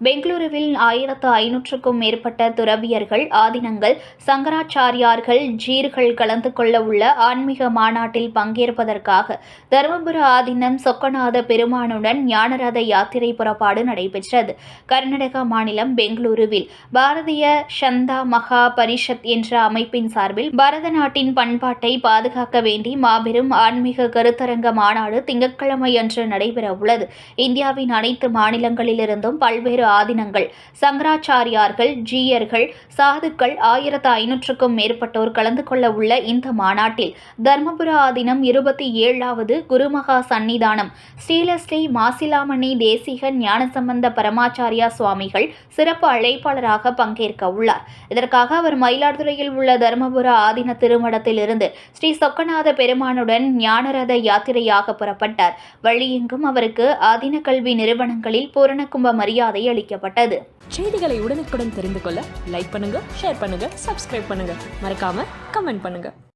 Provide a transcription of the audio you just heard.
பெங்களூருவில் ஆயிரத்து ஐநூற்றுக்கும் மேற்பட்ட துறவியர்கள் ஆதினங்கள் சங்கராச்சாரியார்கள் ஜீர்கள் கலந்து கொள்ள உள்ள ஆன்மீக மாநாட்டில் பங்கேற்பதற்காக தருமபுர ஆதீனம் சொக்கநாத பெருமானுடன் ஞானரத யாத்திரை புறப்பாடு நடைபெற்றது. கர்நாடகா மாநிலம் பெங்களூருவில் பாரதிய சந்தா மகா பரிஷத் என்ற அமைப்பின் சார்பில் பாரத நாட்டின் பண்பாட்டை பாதுகாக்க வேண்டி மாபெரும் ஆன்மீக கருத்தரங்க மாநாடு திங்கட்கிழமை அன்று நடைபெற உள்ளது இந்தியாவின் அனைத்து மாநிலங்களிலிருந்தும் பல்வேறு ஆதினங்கள். சங்கராச்சாரியார்கள் ஜீயர்கள் சாதுக்கள் ஆயிரத்து ஐநூற்றுக்கும் மேற்பட்டோர் கலந்து கொள்ள உள்ள இந்த மாநாட்டில் தர்மபுர ஆதீனம் இருபத்தி ஏழாவது குருமகா சந்நிதானம் ஸ்ரீலஸ்ரீ மாசிலாமணி தேசிக ஞானசம்பந்த பரமாச்சாரியா சுவாமிகள் சிறப்பு அழைப்பாளராக பங்கேற்க உள்ளார். இதற்காக அவர் மயிலாடுதுறையில் உள்ள தர்மபுர ஆதீன திருமடத்திலிருந்து ஸ்ரீ சொக்கநாத பெருமானுடன் ஞானரத யாத்திரையாக புறப்பட்டார். வழியெங்கும் அவருக்கு ஆதீன கல்வி நிறுவனங்களில் பூரணகும்ப மரியாதை அளிக்கப்பட்டது செய்திகளை உடனுக்குடன் தெரிந்து கொள்ள லைக் பண்ணுங்க ஷேர் பண்ணுங்க சப்ஸ்கிரைப் பண்ணுங்க. மறக்காம கமெண்ட் பண்ணுங்க.